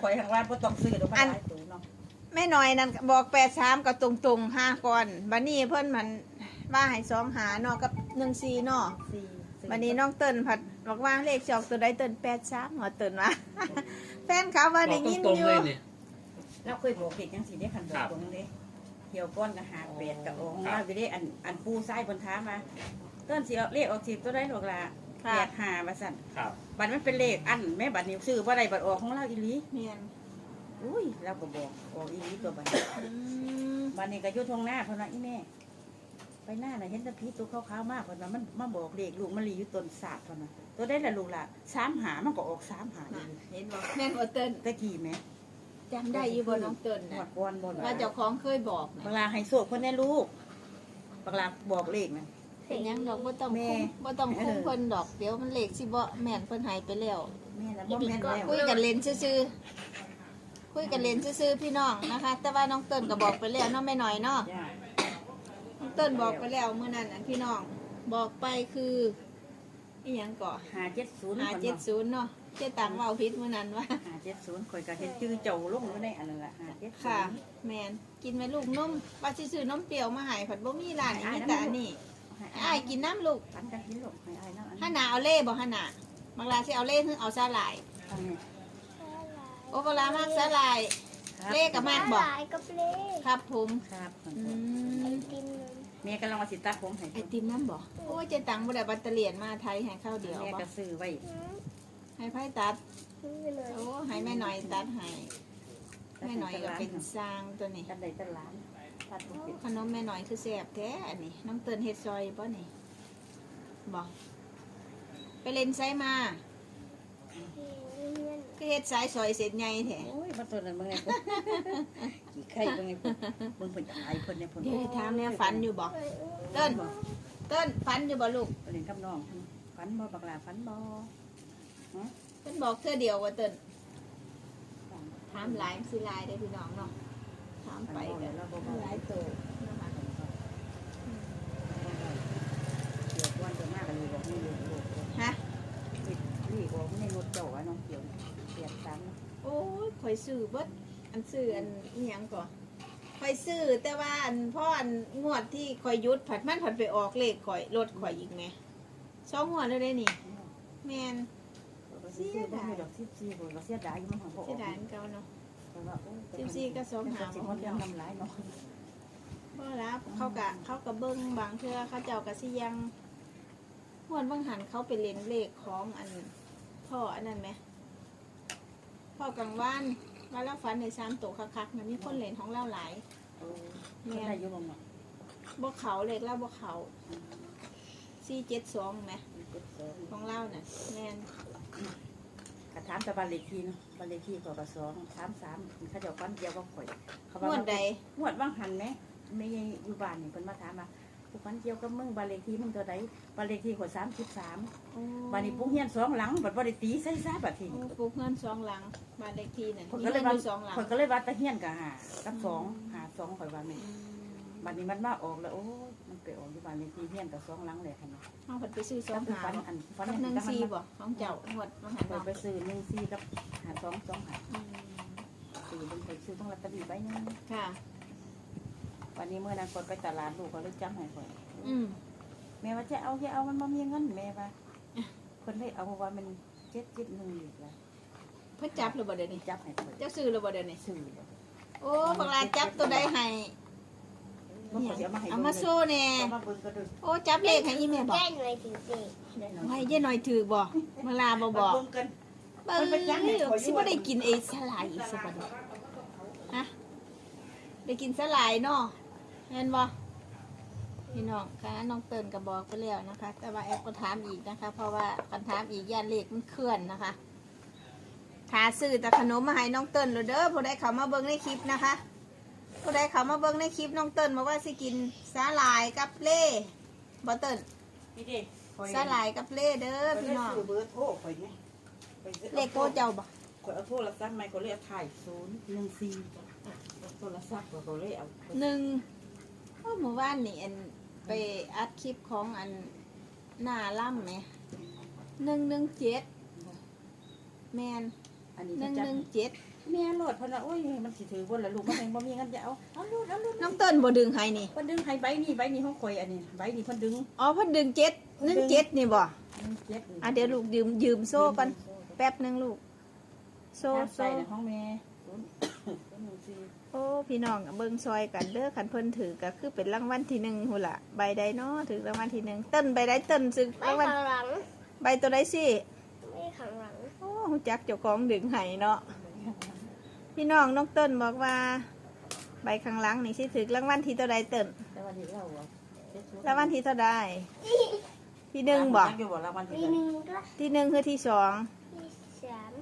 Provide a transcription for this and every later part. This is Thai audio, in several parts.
ข่อยทางร้านบ่ต้องซื้อดอกมันอันหลายตัวเนาะแม่น้อยนั่นก็บอกแปดสามก็ตรงตรงๆห้าก่อนบัดนี้เพิ่นมันว่าให้สองหาเนาะกับหนึ่งสี่เนาะสี่สี่บัดนี้น้องเติ้นผัดบอกว่าเลขจอกตัวใดเติ้นแปดสามหัวเติ้นว่า แฟนเขาว่าบอได้กยินตรงอๆยู่เลยเนี่ยเราเคยบอกเด็กจังซี่ได้คันบอกตรงนี้เหี่ยวก้อนก็หาเป็ดกับองค์เราอยู่ได้อันอันปูซ้ายบนท้ามา เต้นสิเอาเลขออกสิตัวได้ดอกละ แปดห้าว่าซั่นครับ บัตรมันเป็นเลขอันแม่บัตรนี้ซื้อบ่ได้บัตรออกของเราอีหลีเมียนอุ้ยเราก็บอกออกอีหลีตัวบัตรอืมบัตรนี้ก็อยู่ทงหน้าเพราะว่าอีแม่ ไปหน้าน่ะเห็นแตะพีตัวขาวๆมากเพราะว่ามันมาบอกเลขลูกมันลีอยู่ต้นศาสตร์เพราะว่าตัวได้ละลูกละสามหามันก็ออกสามหาอีหลีเห็นบอกแม่นหัวเติ้นตะกี้แม่จำได้อยู่บ่น้องเติ้นหมน่ะดก้อนบนว่าเจ้าของเคยบอกน่ะบางลาให้โศกคนแน่ลูกบางลาบอกเลขนะ เป็นหยังดอกบ่ต้องแม่คุ้มบ่ต้องคุ้มเออเพิ่นดอกเดี๋ยวมันเลขสิบ่แม่นเพิ่นใหายไปแล้ว แม่นะบ่แม่นแล้วคุยกันเล่นซื่อๆคุยกันเล่นซื่อๆพี่น้องนะคะ แต่ว่าน้องเติ้นก็บอกไปแล้วเนาะไม่น้อยเนาะจ้าน้องเติ้นบอกไปแล้วเมื่อนั้นน่ะพี่น้องบอกไปคืออีหยังก่อหาเจ็ดศูนย์หาเจ็ดศูนย์เนาะเจ๊ตังเว้าผิดเมื่อนั้นว่า หาเจ็ดศูนย์ข่อยก็เห็นจื้อเจ้าลงอยู่ในอันนั้นละหาเจ็ดศูค่ะ นย์แมนกินไหมลูกนมว่าสิซื้อนมเปรี้ยวมาให้ผัดบ่มีร้านนี้มีแต่อันนี้ ให้อ้ายกินน้ำลูกปันกันกินลูกให้อ้ายน้ำอันห้าหนาเอาเล่บ่ห้าหนาบางร้านสิเอาเล่คือเอาสาหร่าย อันนี้โอ้บางร้านมากสาหร่ายครับเลขกับมากบอก หลายกับเลขครับผมครับอืมไอติมเลยแม่กำลังมาสิตัดผมให้ไอติมน้ำบ่โอ้ยเจ๊ตังบ่ได้บัตเตอร์เลียนมาไทยให้ข้าวเดียวแม่บ่ก็ซื้อไว้อืมให้ไผตัด ซื้อไปเลยโอ้ให้แม่หน่อยตัดให้แม่หน่อยก็เป็นสร้างตัวนี้กันได้ตลาด ตัดผมเป็นขนมแม่หน่อยคือแซ่บแท้อันนี้น้องเติ้นเฮ็ดซอยบ่นี่บ่ไปเล่นไซมาเงินคือเฮ็ดสายซอยเสร็จใหญ่แท้โอ้ยมาตัวนั้นมึงไงพุ่นกี่ไข่มึงไงพุ่นมึงเพิ่นจะอายเพิ่นเนี่ยพุ่นเดี๋ยวให้ถามแม่ฝันอยู่บ่เติ้นเติ้นฝันอยู่บ่ลูกเล่นกับน้องฝันบ่บักลาฝันบ่เติ้นบอกเธอเดียวว่าเติ้นถามหลายสิหลายได้อพี่น้องเนาะถามไปไปก็แล้วบ่บ่หลายโตนะคะเดี๋ยววันจะมากกันเลยบอกนี่เลยโอ้โหฮะนี่บอกไม่รถเจ้าไอ้น้องเขียวเสียบซ้ำโอ้ยข่อยซื้อเบิดอันซื้ออันอีหยังก่อนข่อยซื้อแต่ว่าอันพ่ออันงวดที่ข่อยหยุดผัดมันผัดไปออกเลขข่อยรถข่อยอีกแหมสองงวดแล้วได้นี่แม่นเสียดายดอกสิบสี่คนก็เสียดายมันของพ่อเสียดายอันเก่าเนาะ สิบสี่ก็สองหาสิบคนยังทำร้ายน้องเพราะแล้วเขากะเขากะเบิ้งบางเทื่อเขาเจ้ากะสิยังงวดบางหันเขาไปเล่นเลขของอันพ่ออันนั้นไหมพ่อกลางวันว่าเราฝันในสามตัวคักๆนะมีคนเล่นของเราหลายแม่ได้ยุ่งมั้งบ่เขาเลขเราบ่เขาสี่เจ็ดสองไหมของเราน่ะแม่น กระถามแต่บ้านเลขที่เนาะบ้านเลขที่ก็กระสองสามสามเขาจะฟันเดียวก็ข่อยเขางวดใดงวดว่างหันไหมไม่อยู่บ้านนี่เพิ่นมาถามว่าผู้ฟันเกี่ยวกับมึงบ้านเลขที่มึงตัวใดบ้านเลขที่ข่อยสามสิบสามโอ้บ้านนี้ปุ๊กเฮียนสองหลังบัดบ่ได้ตีใส่ซาบัดทีโอ้ปลูกเงินสองหลังบ้านเลขที่น่ะคนมีก็เลเงิยนว่าอยู่สองหลังคนก็เลยว่าตะเฮียนกับหากับสองหาสองข่อยว่าแม่ บัดนี้มันมาออกแล้วโอ้ยมันไปออกอยู่บ้านเลขที่เฮียนกับสองหลังเลยค่ะเนาะเอาผัดไปซื้อสอก็งคือหาฟันบ่อันฟันกับหนึ่งอัสี่บ่ของเจ้างวดบางหันข่อยเนาะไปซื้อหนึ่งสี่กับหาสองสองหาอืมซื้อเป็นข่อยซื้อต้องลอตเตอรี่ใบหนึงค่ะ วันนี้เมื่อนั้นข่อยไปตลาดลูกก็เลยจำให้ข่อยอืมแม่ว่าจะเอาจะเอามันบ่มีเงินแม่ว่าคนเลยเอาว่ามันเจ็ดเจ็ดหนึ่งอีกแล้วเพิ่นจับหรือบ่เดี๋ยวนี้จับให้ข่อยเจ้าซื้อหรือบ่เดี๋ยวนี้ซื้อ โอ้บางรายจับตัวใดให้มันก็สิ เอามาให้เอามาโซ่แน่เอามาเบิ่งก็ดูโอ้จับเลขให้อีแม่บอกแก้หน่วยถึงสี่ได้หน่อยให้เย่หน่อยถือบ่มาลาบ่บอกเบิ่งกันเบิ่มันเป็นยังไงงขออยู่สิบ่ได้กินไอ้สลายอีกสักบัดนี้ฮะได้กินสลายเนาะแม่นบ่พี่น้องค่ะน้องเติ้นก็บอกไปแล้วนะคะ แต่ว่าแอปก็ถามอีกนะคะ เพราะว่าคันถามอีกย่านเลขมันเคลื่อนนะคะหาซื้อแต่ขนมมาให้น้องเติ้นแล้วเด้อผู้ใดเข้ามาเบิ่งในคลิปนะคะ ผู้ใดเข้ามาเบิ่งในคลิปน้องเติ้นบอกว่าสิกินสาหร่ายกับเล่บ่เติ้นนี่ดิข่อยสลายกับเล่เด้อข่อยพี่ได้น้องซื้อเบอร์โทรข่อยไงข่อยซื้อเลขโก้เจ้าบ่ข่อยเอาโทรศัพท์ใหม่ข่อยเลยเอาถ่ายศูนย์หนึ่งสี่โทรศัพท์ข่อยก็เลยเอาหนึ่งเอ้าเมื่อวานนี่อันไปอัดคลิปของอันหน้าล่ำไหมหนึ่งหนึ่งเจ็ดแมนอัอันนี้หจะนึ่งจัหดนึ่งเจ็ด แม่โหลดเพิ่นว่าโอ้ยมันสิถือบนละลูกมันเองบ่มีเงินจะเอาเอาลูกเอาลูกน้องเติ้ลบ่ดึงให้นี่เพิ่นดึงให้ใบนี้ใบนี้ของข่อยอันนี้ใบนี้เพิ่นดึงอ๋อเพิ่นดึงเจ็ดหนึ่งเจ็ดนี่บ่เจ็ดอะเดี๋ยวลูกยืมยืมโซ่กันแป๊บหนึงลูก โซ่โซ่โซ่ในห้องแม่ศูนย์ศูนย์หนึ่งสี่โอ้พี่น้องเบิ่งซอยกันเด้อคันเพิ่นถือก็คือเป็นรางวัลที่หนึ่งหุ่นละใบใดเนาะถือรางวัลที่หนึ่งเติ้นใบใดเติ้นซื้อไม่รางวัลข้างหลังใบตัวใดสิไม่ข้างหลังโอ้หูจักเจ้าของดึงให้เนาะ พี่น้องน้องเติ้นบอกว่า ใบข้างหลังนี่สิถือรางวัลที่ตัวใดเติ้นแต่วันนี้เราอะเจ็ดศูนย์รางวัลที่เท่าใดที่หนึ่งบอกอยู่บ่รางวัลที่มีหนึ่งหนึ่งก็ที่หนึ่งคือที่สองที่สาม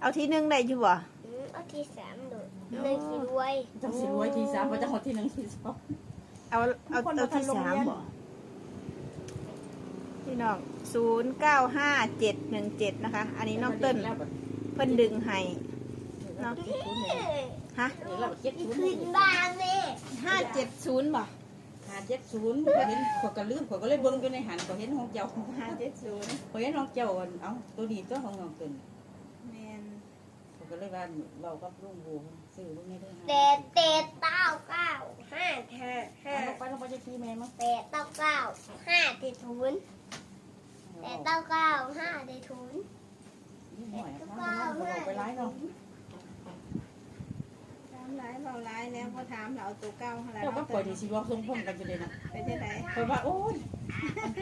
เอาที่หนึ่งได้อยู่บ่อืมเอาที่สามโดดหนึ่งสิรวยจังสิรวยที่สามบ่จังหดที่หนึ่งที่สอง เอาเอาคนเอาบ่ทันที่โรงสามเรียน บ่พี่น้องศูนย์เก้าห้าเจ็ดหนึ่งเจ็ดนะคะ อันนี้น้องเติ้ล เพิ่นดึงให้เนาะฮะเดี๋ยวเราเจ็ดศูนย์ขึ้นบ้านแม่ห้าเจ็ดศูนย์บ่หาเจ็ดศูนย์เห็นขอยก็ลืมขอยก็เลยเบิ่งอยู่ในหันขอยเห็นของเจ้าห้าเจ็ดศูนย์ขอยเห็นของเจ้าเอ้าตัวนี้ตัวของน้องเกินแมนขอยก็เลยว่าเรากับลุงบูซื้อลุงนี่ได้แปดแปดเก้าเก้าห้าห้าห้าลงไปลงไปจะขี้แม่มั้งแปดเก้าเก้าห้าเจ็ดศูนย์แปดเก้าเก้าห้าเจ็ดศูนย์นี่ หน่อยนะเราไปไล่เนาะถามหลายเบาหลายแล้วพอถามเราเอาตัวเก้าเท่าไหร่เจ้าก็ปล่อยที่สิบอกทรงผมกันอยู่เลยนะเป็นยังไงคอยว่าโอ้ย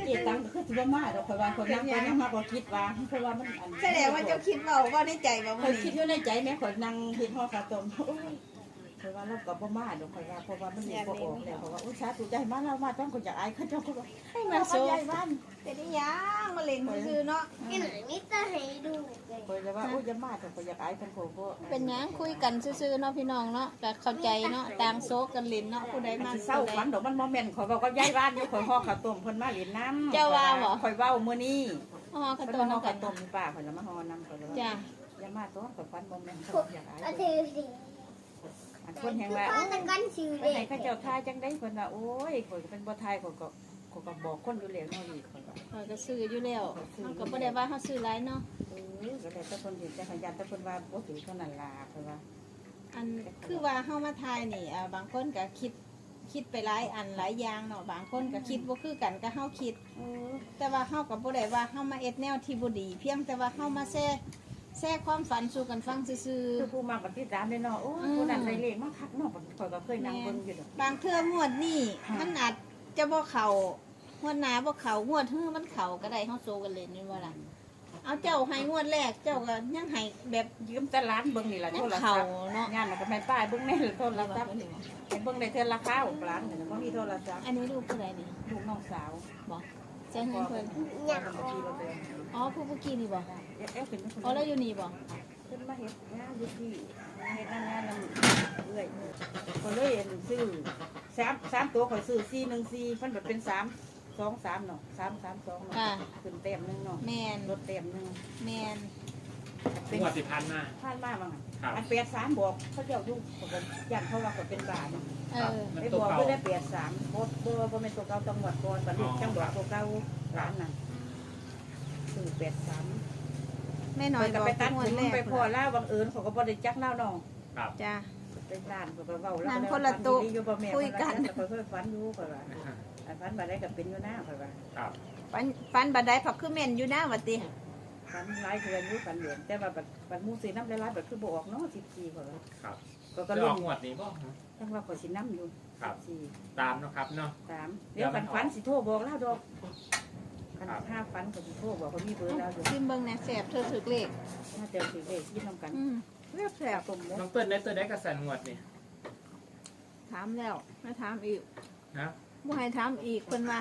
เกียตังคือถือว่ามาเราคอยว่าคนนั่งไปนั่งมาก็คิดว่าเพราะว่ามันอันแสดงว่าเจ้าคิดเราว่าในใจว่าคมัอยนคิดอยู่ในใจแม่คอยนั่งเห็นห่อข้าวต้มโอ้ย คอยว่าเราก็บ่มาดอกคอยว่าเพราะว่ามันมีบ่ออกแล้วเพราะว่าอุตส่าห์ถูกใจมาเรามาต้องคนอยากอายเขาเจ้าก็ว่าให้มาโซ่ใหญ่บ้านเป็นอีหยังมาเล่นซื่อๆเนาะที่ไหนมิจะให้ดูเลยคอยจะว่าโอ้ยจะมาแต่คอยอยากอายเพิ่นโคบ่เป็นหยังคุยกันซื่อๆเนาะพี่น้องเนาะก็เข้าใจเนาะต่างโซกกันเล่นเนาะผู้ใดมาสิเศร้าผู้ใดฝันดอกมันบ่แม่นคอยบอกว่าย้ายบ้านอยู่คอยห่อข้าวต้มเพิ่นมาเล่นน้ำเจ้าว่าบ่คอยเว้ามื้อนี้อ๋อข้าวเพิ่นต้มมาห่อน้ำกัข้านวต้มนี่ป้าเพิ่นละมาห่อน้ำคอยว่าจ้ะอย่ามาตัวคอยฝันบ่แม่นคอยอยากอายเอาเพิ่นถือสิอันคนแห่งว่าเอาตะกันชื่อไปเด็ไหนกเขาเจ้าทายจังได้คนว่าโอ้ยข่อยก็เป็นบ่ทายข่อยก็ข่อยก็บอกคนอยู่แล้วเนาะนี่ข่อยว่าข้อยก็ซื้ออยู่แล้วมันก็บ่ได้ว่าเฮาซื้อหลายเนาะ เออก็แล้วแต่คนเห็นแต่ขยันแต่คนว่าบ่ถือเท่านั้นล่ะข่อยว่าอันคือว่าเฮามาทายนี่อ่าบางคนก็คิดคิดไปหลายอันหลายอย่างเนาะบางคนก็คิดบ่คือกันก็เฮาคิดเออแต่ว่าเฮาก็บ่ได้ว่าเฮามาเอ็ดแนวที่บ่ดี เพียงแต่ว่าเฮามาแซ่ แซ่ความฝันสู่กันฟังซื่อคือผู้มาปฏิตามได้เนาะโอ้ยผู้นั้นได้เลขมาคักเนาะข่อยก็เคยนั่งเบิ่งอยู่ดอก ๆบางเทื่องวดนี่มันอาจจะบ่เข้างวดหน้าบ่เข้างวดฮื้อมันเข้าก็ได้เฮาโซกันเล่นนี่ว่าล่ะเอาเจ้าให้งวดแรกเจ้าก็ยังให้แบบยืมแต่ร้านเบิ่งนี่ล่ะยัโทงรศัเข้าพท์เนาะงานมันก็แม่นป้ายเบิ่งในโทรศัพท์ให้เบิ่งได้เทื่อละคราวร้านนี่บ่มีโทรศัพท์อันนี้ลูกผู้ใดนี่ลูกน้องสาวบ่ใช้เงินเพิ่นอยากบัญชีเราเอง อ๋อผู้เมื่อกี้นี่บ่เอ๊ะเอ๊ะเป็นคนอ๋อแล้วอยู่นี่บ่เพิ่นมาเฮ็ดงานอยู่ที่เฮ็ดงานงานนำเอื้อยก็เลยเอ็นซื้อสามสามตัวข่อยซื้อ414เพิ่นแบบเป็น3 2 3เนาะ3 3 2เนาะค่ะ ขึ้นเต็มหนึงเนาะแมนลดเต็มหนึงแมนเป็นงวดสิพันมาผ่านมาบ้างอะครับอัน83บอกเขาเจ้าอยู่เขาก็ย่านเขาว่าเขาเป็นบาทเนาะเออมันไปตับวอกเก่า เพิ่นได้83บ่บ่บ่แม่นตัวเก่าจังหวัดก่อนบัดนี้จังหวัดตัวเก่าร้านน่ะ ซื้อ83แม่น้ข่ออยยก็บอกไปตัดงวผดมแรกไปพ่อล่าวบังเอิญเขาก็บ่ได้จักเล่าน้องครับจ้าเป็นร้านเขาก็เว้าแล้วนั่งคนละโต๊ะอยู่บ่แม่คุยกันเขาเคยฝันอยู่เขาว่าอันฝันบ่ได้ก็เป็นอยู่หน้าเขาว่าครับฟันฟันบัดไดผักคือแม่นอยู่นะวัดติฝันหลายเทื่ออยู่ฝันเหรียญแต่ว่าบัดบัดหมู่ซื้อน้ำหลายๆบัดคือบ่ออกเนาะ14เขาว่าครับก็จะก็อลุ้อนกงวดนี้บ่จังว่าเขาสินํอยู่ครับ14ตามเนาะครับเนาะ3เดี๋ยวกันฝันสิโทรบอกแล้วดอก คันครับถ้าฝันก็สิโทรบอกว่ามีเบอร์แล้วอยู่ซิมเบิ่งแหน่แสบเธอถึกเลขน่าจะสิเลขที่นํกันอืมเรียบแสบต้มแล้วน้องเติ้ลได้ตัวได้กระแสนงวดนี่ถามแล้วมาถามอีกนะบ่ให้ถามอีกเพิ่นว่า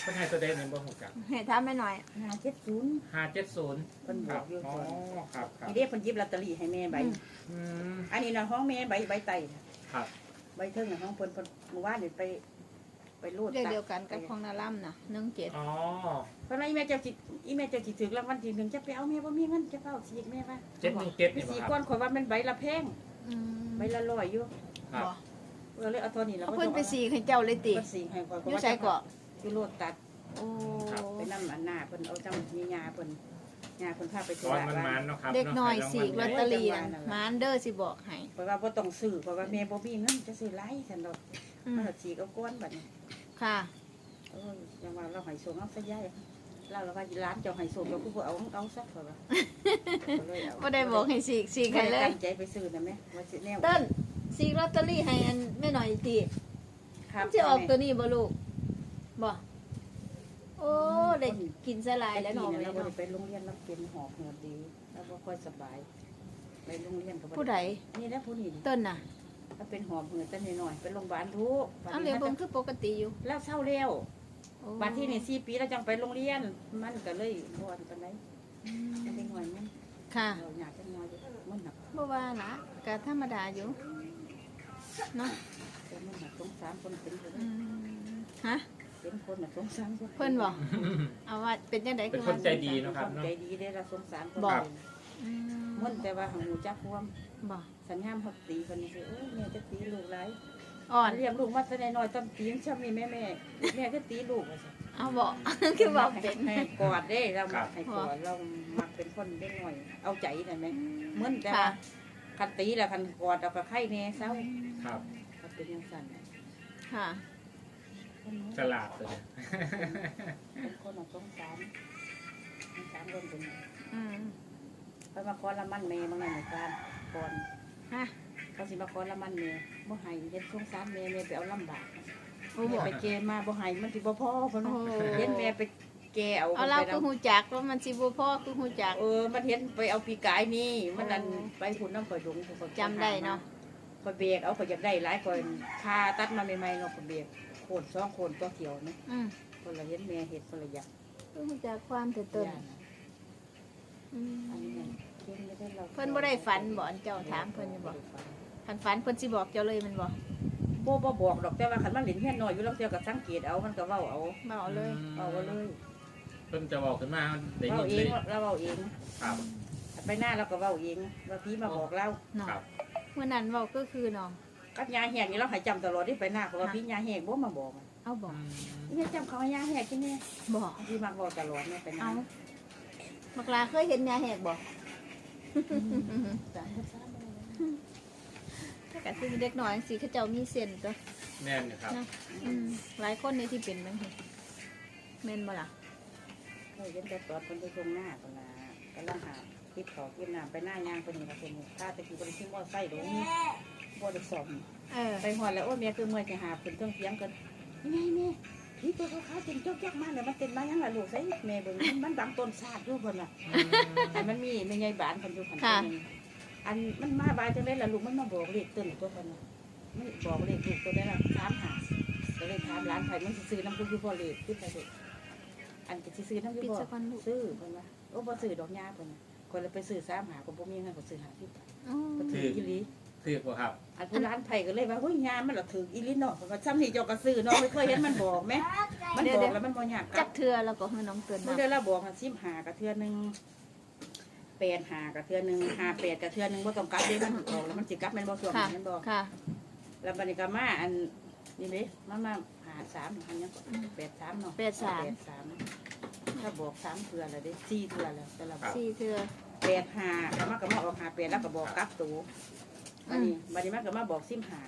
เพิ่นให้ตัวได้ในบ่ฮู้จักให้ถามแม่หน่อย570 570เพิ่นคบอรักบอยู่อ๋อก่อนครับครับนี่เด้เพิ่นหยิบลอตเตอรี่ให้แม่ใบ อืมอันนี้นะห้องแม่ใบใบไตครับ ใบเทิงน่ะห้องเพิ่นเพิ่นเมื่อวานนี่ไป ไปรูดเรียกเดียวกันกับของนาล่ำนะ17อ๋อเพราะว่าอีแม่เจ้าสิอีแม่เจ้าสิถึกรางวัลที่หนึ่งจะไปเอาแม่บ่มีเงินจะเฝ้าสีกแม่ว่า717นี่สีบ่คก้อรับนข่อยว่ามันใบละแพงอืมใบละร้อยอยู่ครับบ่เออเลยเอาเท่านี้แล้วเอาเพิ่นไปสีให้เจ้าเลยติเพิ่นสีให้ข่อยอยู่ไสเกาะ อยู่โลดตัดโอ้ไปนำอันหน้าเพิ่นเอาจังมีญาเพิ่นงานคนพาไปตอนมันมันๆเนาะครับเด็กน้อยาะสีกลอตเตอรี่นั่นหมานเด้อสิบอกให้เพราะว่าบ่ต้องซื้อเพราะว่าแม่บ่มีเงินจะซื้อไรฉันดอก อืมันมก็สีก็ก้วนบัดนี้ค่ะเออยังว่าเราให้ส่งเอาซะยายเราเราว่าร้านเจ้าให้ส่งเราก็บ่เอาเอาซะเถอะว่าก็เลยเอาบ่ได้บอกให้สีกสีกไม่ให้เลได้ย ตั้งใจไปซื้อนะแม่ว่าสิแนวเต้นสีกลอตเตอรี่ให้อันแม่หน่อยติครัมับนสิออกตัวนี้บ่ลูกบ่โอ้ได้กินสลายแล้วเนาะแม่แม่เราบ่เนาะได้ไปโรงเรียนเราเป็นหอบเหงือดีแล้วบ่ค่อยสบาย ไปโรงเรียนก็บ่ผู้ใดนี่แหละผู้นี้เต้นน่ะ ถ้าเป็นหอบเหงือแต่น้อยๆไปโรงพยาบาลทุกเอาเรียนเบิ่งคือปกติอยู่แล้วเศร้าแล้วโอ้บัดที่นี่4ปีแล้วจังไปโรงเรียน มันก็เลยบ่อันปานใดอืมันเป็นมหน่อยมันค่ะเราอยากจะน้อยอยู่มันหนักบ่ว่าล่ะก็ธรรมดาอยู่เนาะแต่มันหนักสงสารคนเป็นคนอืมฮะเป็นคนน่ะสงสารคนเพิ่นบอกเอาว่าเป็นจังได๋เป็นคือคนว่าใจ ดีเนาะครับคนเนาะ ใจดีได้ละสงสารคนบอกเป็นอืมันแต่ว่าหังหูจักความ บ่สัญญามเขาตีคนนี้สิโอ้ยแม่จะตีลูกไรอ่อนเลี้ยงลูกมาแต่น้อยๆต้องตีชอบมีแม่แม่แม่ก็ตีลูกว่าซั่นเอาบ่คือบอกเป็นให้กอดได้เรามักให้กอดเรามักเป็นคนเด็กน้อย เอาใจได้ไหมเหมือนแต่ว่าค่ะคันตีแล้วคันกอดเอากับไข่แน่เศร้าครับเขาเป็นยังสั่นค่ะฉลาดเลยเป็นคนของสงสารสงสารคนเป็นอืม เขามาขอละมันเมย์บางไงเหมือนกันก่อนฮะเขาสิมาขอละมันเมย์บ่ให้เห็นสงสารเมย์เมย์ไปเอาลำบากโอ้เมบ่ย์ไปเกมาบ่ให้มันสิบ่พอเพิ่นโอ้ว่าเห็นแม่ไปเกเอาเอาเราไปคือฮู้จักว่ามันสิบ่พอคือฮู้จัก เออ มันเห็นไปเอาปีกายนี่ มันนั่นไปหุ่นน้ำข่อยดงข่อยจำได้เนาะข่อยเบรกเอาข่อยอยากได้หลายข่อยพาตัดมาใหม่ๆเนาะข่อยเบรกโคนสองโคนตัวเขียวนะอืมคนละเห็นแม่เห็ดคนละอย่างคือฮู้จักความแต่ต้นย่านอืมอันนี้นั่น เพิ่นไม่ได้เราเพิ่นบ่ได้ฝันบ่อันเจ้าถามเพิ่นอยู่บ่คันฝันเพิ่นสิบอกเจ้าเลยแมันบ่บ่บ่บอกดอกแต่ว่าคันมันเล่นเฮียนน้อยอยู่แล้วเที่ยวก็สังเกตเอามันก็เว้าเอาเว้าเลยเอาเอาเลยเพิ่นจะบอกขึ้นมาได้เว้ายินเอเลงยเราเว้าเอง ครับไปหน้าเราก็เว้าเองว่าพี่มาบอกเราเนาะครับเมื่อนั้นเว้าก็คือเนาะกับยาแหกนี่เราใหายจำตลอดที่ไปหน้าเพราะว่าพี่ยาแหกบ่มาบอกอะเอาบ่นี่จำเขาว่ายาแหกที่นี่บ่พี่มักบอกตลอดเนี่ยไปหน้าเอา บักลาเคยเห็นยาแหกบ่จ้ะถ้าก็สิเด็กน้อยจังซี่เขาเจ้ามีเส้นตัวแน่นอยู่ครับอืมหลายคนในที่เป็นจังซี่แม่นบ่ล่ะเขาเห็นแต่ตอนคนไปตรงหน้าคนละกำลังหาคลิปเขาคลิปหน้าไปหน้ายางคนนี้ก็เป็นข้าตะกี้บริษัทมอไซค์ตรงนี้บ่ได้สอบเออ ไปหอดแล้วโอ้เมียคือเมื่อยจะหาขึ้นเครื่องเสียงกันยังไงแม่ นี่ตัวเขาๆเต็มจอกๆมาแล้วมันเต็มมายังล่ะลูกใส่แม่เบิ่งมันมันดังต้นชาติอยู่เพิ่นล่ะแต่มันมีแม่ใหญ่บานเพิ่นอยู่คันเพิ่นอันมันมาบายจังได๋ล่ะลูกมันมาบอกเลขต้นตัวเพิ่นน่ะมันบอกเลขลูกตัวได้ละ3หาก็เลยถามร้านไผมันสิซื้อน้ำกูอยู่บ่เลขขึ้นไปเด้อันก็สิซื้อน้ำอยู่ปิดบ่ซะก่อนลูก ซื้อเพิ่นว่าโอ้บ่ซื้อดอกหญ้าเพิ่นน่ะคนเลยไปซื้อ3หาก็บ่มีเงินก็ซื้อ50บาทอ๋อก็ถืออีหลี คือบ่ครับ อันผู้ร้านไผ่ก็เลยว่าเฮ้ยงานมันเหรอถืออีลินเนาะเพราะว่าซ้ำนี่เจ้ากระซื้อเนาะไม่เคยเห็นมันบอกไหมมันบอกแล้วมันบ่ยากกจัลักบเทือแล้วก็ให้น้องเตือนเมื่อมาเดือนละบอกมันซิมหากระเทือหนึงแปดหากระเทือหนึงหาแปดกระเทือหนึงบ่ต้องกลับเด้มันออกแล้วมันสิกลับแม่นบ่ส่วนค่ะมันบอกค่ะ แล้วบัดนี้ก็มาอันนี่เด้มามาหาสามอันนี้แปดสามเนาะแปดสาม แปดสามถ้าบอกสามเทือแล้วเด้สี่เทือแล้วแต่ละบอกสี่เทือแปดหาแล้วมันก็มาออกหาแปดแล้วก็บอกกลับตัว บัดนี้บัดนี้มันก็มาบอกซิมหา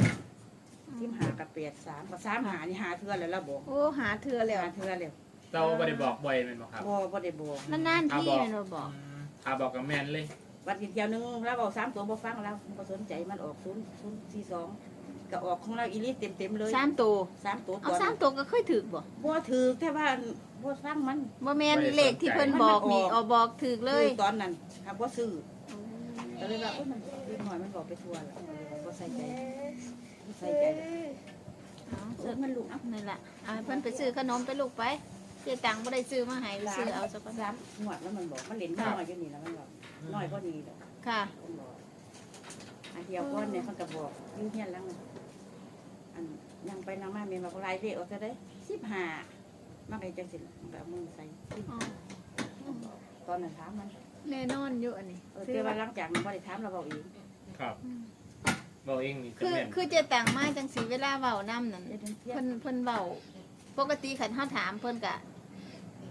ทิมหากับเปียดสามกับสามหานี่หาเทือแล้วเราบอกโอ้หาเทือแล้วหาเทือแล้วเราบ่ได้บอกบ่อยแม่นบ่ครับบ่บ่ได้บอกนานๆที่แม่นบ่บอกถ้าบอกกับแม่นเลยวันทีเดียวหนึงเราเอาสามตัวบ่ฟังเราบ่สนใจมันออกศูนย์ศูนย์สี่สองก็ออกของเราอีลิเต็มเต็มๆเลยสามตัว สามตัวเอาก่อนสามตัวก็เคยถึกบ่บ่ถือแต่ว่าบ่ฟังมัน บ่แม่นเลขที่เพิ่นบอกนี่เอาบอกถึกเลยถือตอนนั้นหากบ่ซื้อ ก็เลยว่าโอ้ยมันเล็กน้อยมันบอกไปทั่วแล้วบ่ใส่ใจบ่ใส่ใจเอาเออมันลูกเอ้านั่นล่ะเอาให้เพิ่นไปซื้อขนมไปลูกไปเจ๊ตังบ่ได้ซื้อมาให้ไปซื้อเอาซะก่อนสามหวดแล้วมันบอกมันเล่นน้อยอยู่นี่แล้วมันบอกน้อยก็ดีแล้วค่ะคนบอกอันเดียวก้อนเนี่ยมันก็บอกอยุ่งเฮียนหลังน่ะอันยังไปนั่งมาเมียมาลายเรียกเอาจะได้สิบห้ามาไปจังสิมันก็เอามือใส่อ๋อ ตอนนั้นถามมัน แน่นอนอยู่อันนี้เออแต่ว่าหลังจากนั้นบ่ได้ถามเราบอกอีกครับอืมบอกเองนี่จะคือแม่นคือเจ๊ตังมาจังสีเวลาเว้านำนั่นเดี๋ยวเที่ยเพิ่นเพิ่นเว้าปกติคันเฮาถามเพิ่นก็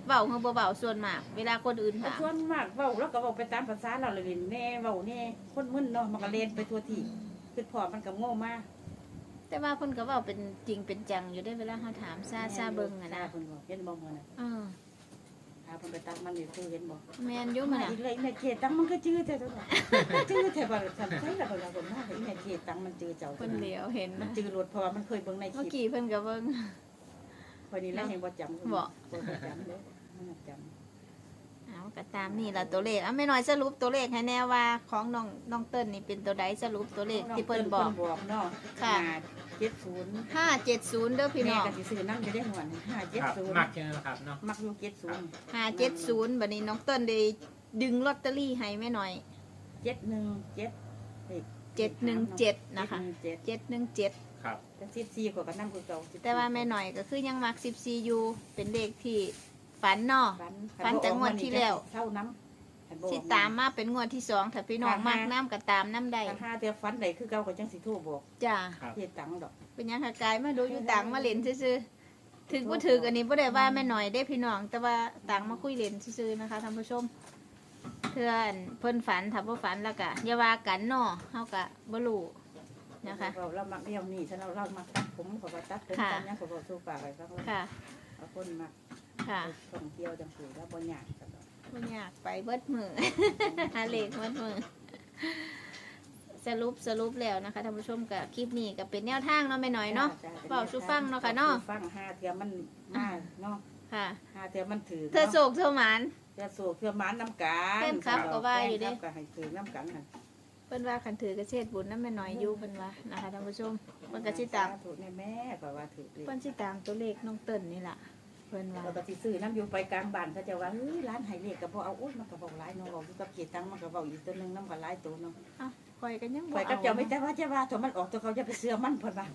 เว้าเฮาบ่เว้าส่วนมาก เวลาคนอื่นถามส่วนมากเว้าแล้วก็เว้าไปตามภาษาเราเลยแน่เว้าแน่คนมึนเนาะมันก็เล่นไปทั่วที่คือพอมันก็โง่มากแต่ว่าเพิ่นก็เว้าเป็นจริงเป็นจังอยู่ได้เวลาเฮาถามซาซาเบิ่งอะนะซาเบิ่งบ่เห็นบ่มื้อน่ะเออหาเพิ่นไปตักมันนี่คือเห็นบ่แม่นอยู่มามื้อน่ะอีกเลยแม่เกตังมันก็จื้อแต่ตัวเนาะจื้อแต่บ่ซั่นใช่แล้วก็เราบ่มาเห็นแม่เกตังมันจื้อเจ้าเพิ่นเหลียวเห็นมันนะจื้อรถเพราะว่ามันเคยเบิ่งในคเมื่อลิปกี้เพิ่นก็เบิ่งคนนี้แล้วยังบ่จำบ่ บ่จำเด้มันจำเอาก็ตามนี่ล่ะตัวเลขอะแม่น้อยสรุปตัวเลขให้แน่ว่าของน้องน้องเติ้ลนี่เป็นตัวใดสรุปตัวเลขที่เพิ่นบอก เพิ่นบอกเนาะค่ะ570 570เด้อพี่น้แม่องก็สิซื้อนำจะได้หวนครับ570มักใช่ไหมครับเนาะมักอยู่70 570บัดนี้น้องเติ้ลได้ดึงลอตเตอรี่ให้แม่น้อย717เลข717นะคะ717 717ครับแต่14กว่าก็นำคือเก่า14แต่ว่าแม่น้อยก็คือยังมัก14อยู่เป็นเลขที่ฝันเนาะฝันฝันแต่งวดที่แล้ว เท่าน้ำ คันบ่สิตามมาเป็นงวดที่สองถ้าพี่น้องมักน้ำก็ตามน้ำได้คันห้าเทื่อฝันได้คือเก่าก็จังสิโทรบอกจ้าครับ เฮ็ดตังค์ดอก เป็นหยังค่ะกายมาดูอยู่ต่างมาเล่นซื่อๆถึงบ่ถึกอันนี้บ่ได้ว่าแม่น้อยได้พี่น้อง แต่ว่าต่างมาคุยเล่นซื่อๆนะคะท่านผู้ชมเพื่อนเพิ่นฝันถ้าบ่ฝันแล้วก็อย่าว่ากันเนาะเฮาก็บ่รู้นะคะ เราเรามักเดี่ยวนี่ฉันเราเรามักตัดผมเขาก็ตัดผมค่ะ กันยังเขาก็สู้ปากไปฟังว่าค่ะ เอาคนมักค่ะ ท่องเที่ยวจังซี่แล้วบ่ยาก กันดอกบ่อยากไปเบิดมือ หาเลขเบิดมือ สรุปสรุปแล้วนะคะท่านผู้ชมก็คลิปนี้ก็เป็นแนวทางเนาะแม่น้อยเนาะจ้เว้าสู่ฟังเนาะค่ะเนาะสู่ฟังห้าเทื่อมันมาเนาะค่ะ ห้าเทื่อมันถือเธอโศกเธอหมานเทื่อโศกเทื่อหมานน้ำกันแฟนคลับก็ว่าอยู่ดิ แฟนคลับก็ให้ถือน้ำกันน่ะเพิ่นว่าคันถือกระเชษบุญนำแม่น้อยอยู่เพิ่นว่านะคะท่านผู้ชมเพิ่นก็สิตาม ถูกแน่แม่ก็ว่าถือเลยเพิ่นสิตามตัวเลขน้องเติ้นนี่ล่ะเพิ่นว่าเราก็สิซื้อน้ำอยู่ไปกลางบ้านเขาจะว่าเฮ้ยร้านไฮเลขก็บ่เอาอุ้ยมันก็บอกหลายเนาะบอกอยู่กับเกียรตังมันก็บอกอีกตัวหนึงน้ำก็หลายตัวเนาะเอ้าข่อยก็ยังบ่ข่อยกับเอาเจ้าไม่แต่ว่าจะว่าถ้ามันออกตัวเขาจะไปเสือมันเพิ่นว่า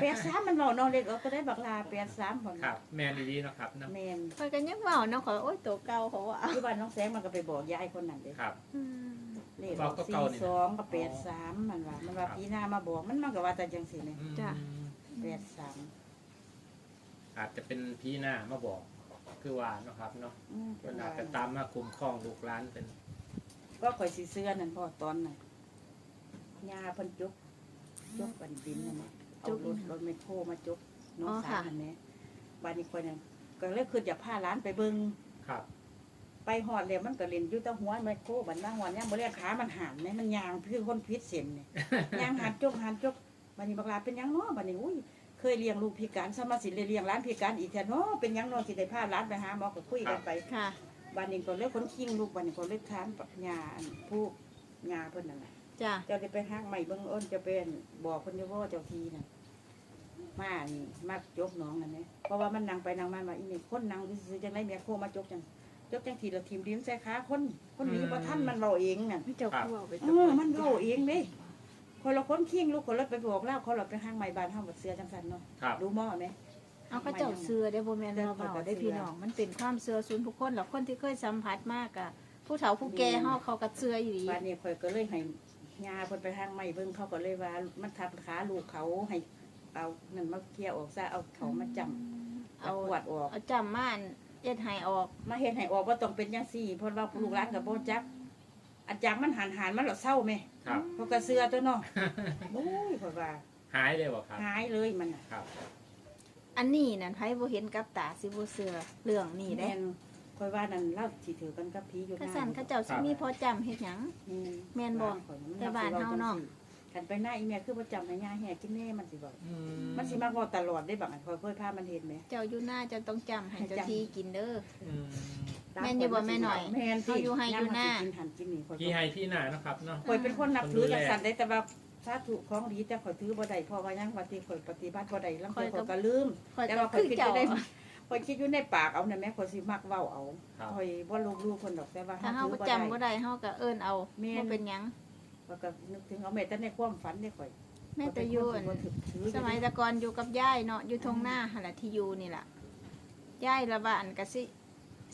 แปดสามมันบอกเนาะเลขออกก็ได้บักลาแปดสามเพิ่นครับแมนดีๆเนาะครับเนาะแม่นข่อยก็ยังเว้าเนาะข่อยโอ๊ยตัวเก่าเขาว่าที่บ้านน้องแสงมันก็ไปบอกยายคนนั้นเด้ ครับ อืมเลขบอออกกตัวสี่เก่านี่สองกับแปดสามมันว่ามันว่าครับพี่หน้ามาบอกมันมันก็ว่าแต่จังซี่นี่อืม แปดสาม อาจจะเป็นพี่หน้ามาบอก คือว่าเนาะครับเนาะอืมเป็นอาจจะตามมาคุมครองลูกร้านเป็นก็ข่อยสิเสื้อนั่นพ่อตอนน่ะยาเพิ่นจุกจุกบันดินนั่นน่ะเอารถรถไมคโครมาจุกน้องสาวนั่นแหละบ้านนี้คนนึงก็เลยคืออยากพาร้านไปเบิ่งครับ ไปหอดแล้วมันก็เล่นอยู่แตะหัวไมโครบันมาหอดเนี่ยบ่เรียกขามันหันเนี่ยมันยางคือคนพิษเส้นเนี่ย ยางหันจกหันจกบัดนี้บักลาเป็นหยังเนาะบัดนี้อุ้ย เคยเลี้ยงลูกพิการสมาสิเลยเลี้ยงร้านพิการอีกแท้เนาะเป็นหยังเนาะสิได้พาร้านไปหาหมอก็คุยกันไปค่ะบัดนี้ก็เลยคนคิงลูกบัดนี้ก็เลยถามยาอันผู้ยาเพิ่นนั่นน่ะจ้าเจ้าได้ไปหักใหม่เบิ่งอ้นจะเป็นบอกเพิ่นอยู่ว่าเจ้าทีน่ะมานี่มาจกน้องนั่นแหละเพราะว่ามันนั่งไปนั่งมาว่าอีนี่คนนั่งซื่อๆจังได๋แม่โคมาจกจังจกจังทีละทีมดินใส่ขาคนคนนี้บ่ทันมันเว้าเองน่ะพี่เจ้าคู่เอาไปเออมันเว้าเองเด้ คนละคนคิงลูกคนละไปบอกเล่าคนละไปหักใหม่บ้านเฮาบ่เสื้อจังซั่นเนาะครับ ดูหม้อไหม เอาเขาเจ้าเสือได้บ่แม่นเราเว้าได้พี่น้องมันเป็นความเสือส่วนบุคคลแล้วคนที่เคยสัมผัสมากอะผู้เฒ่าผู้แก่เฮาเขาก็เสืออยู่ดี บ้านนี้ข่อยก็เลยให้ยาเพิ่นไปหักใหม่เบิ่งเขาก็เลยว่า มันทับขาลูกเขาให้เอานั่นมาเคลียร์ออกซะเอาเขามาจำเอาเอาปวดออก เอาจำม่านเอ็ดให้ออก มาเฮ็ดให้ออกว่าต้องเป็นจังซี่เพราะว่าลูกหลานกับโบจัก อาจารย์มันหันหันมันหลอเศร้าไหมครับ เพราะกระเสือตัวเนาะโอ้ยเพราะว่าหายเลยบ่ครับหายเลยมันน่ะครับ อันนี้นั่นไผบ่เห็นกับตาสิบ่เสือเรื่องนี้เด้แม่นคอยว่านั่นเล่าสิถือกันกับผีอยู่กระสันเขาเจ้าสิมีพอจำเฮ็ดหยัง แม่นบ่ข้อยแต่บ้านเฮาเนาะ คันไปหน้าอีแม่คือบ่จำให้ย่าแห่กินแน่มันสิบอกอืมันสิมาบอกตลอดได้บักอันคอยเคยพามันเห็นไหมเจ้าอยู่หน้าเจ้าต้องจำให้เจ้าที่กินเด้อ อืมตาแม่นอยู่บ่แม่หน่อยแม่นเขาอยู่ให้อยู่หน้า กินหันกินนี่ข้อยก็พี่ให้พี่หน้าเนาะครับเนาะข่อยเป็นคนนับถือจังสันได้แต่ว่าสาธุของดีแต่ข่อยถือบ่ได้เพราะว่ายังปฏิข่อยปฏิบัติบ่ได้ลำข้เพิ่อยนก็ข่อยก็ลืม คอยแต่ก็ว่าข่อยคือคิดอเจ้า ยู่ในข่อยคิดอยู่ในปากเอาน่ะแม่ข่อยสิมักเว้าเอาครับข่อยบ่รู้รู้คนดอกแต่ว่าถ้าเฮาถืบ่อบ่จำบ่ได้ได้เฮาก็เอิ้นเอาแม่นบ่เป็นหยัง ข่อยก็นึกถึงเอาแม่แต่ในความฝันได้ข่อยแม่แต่อยู่อั่นข่เป็นคนที่บ่ถือสมัยแตะก่อนอยู่กับยายเนาะอยู่ทงหน้าหั่นล่ะที่อยู่นี่ล่ะยายละบ้านก็สิ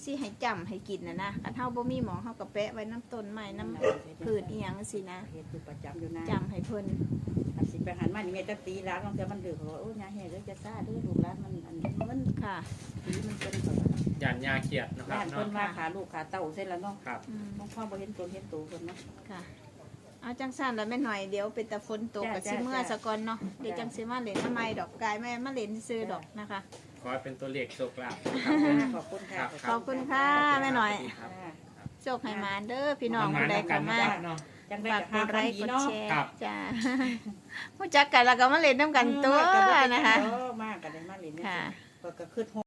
สิให้จำให้กินนะนะคันเฮาบ่มีหมองเฮาก็แปะไว้น้ำต้นไม้น้ำพืชอีหยังสินะเฮ็ดอยู่ประจำอยู่นะจำให้เพิ่นอันสิไปหันมานี่แม่จะตีร้านลองแต่มันดึกเขาว่าโอ้ยยาแห่เด้อจะซ่าเด้อลูกร้านมันอันนี้มันค่ะผีมันเป็นแบบยานยาเขียดนะครับร้านเนาะเพิ่นว่าขาลูกขาเต้าเส้นแล้วเนาะครับอืมน้องพ่อบ่เห็นตัวเห็นตัวเพิ่นเนาะค่ะ เอาจังซั่นแล้วแม่หน่อยเดี๋ยวเป็นแต่ฝนตกจ้ะก็สิจ้ะเมื่อจ้ะ สะก่อนเนาะเดี๋ยวจังสิมาเล่นทำไมดอกกายแม่มาเล่นซื้อดอกนะคะ ขอให้เป็นตัวเลขโชคลาภขอบคุณค่ะครับขอบคุณค่ะ แม่หน่อยค่ะโชคให้หมานเด้อพี่น้องมาผู้ใดกัเข้านมาเนาะ จังได้ฝากกับกหาดพัไลนค์ดีกดเนาะแชร์ครับ จ้ารู้จักกันแล้วก็มาเล่นน้ำกันตัวมากกันะคะ มากกันได้มาเล่นเนี่ยค่ะ ก็ก็คือ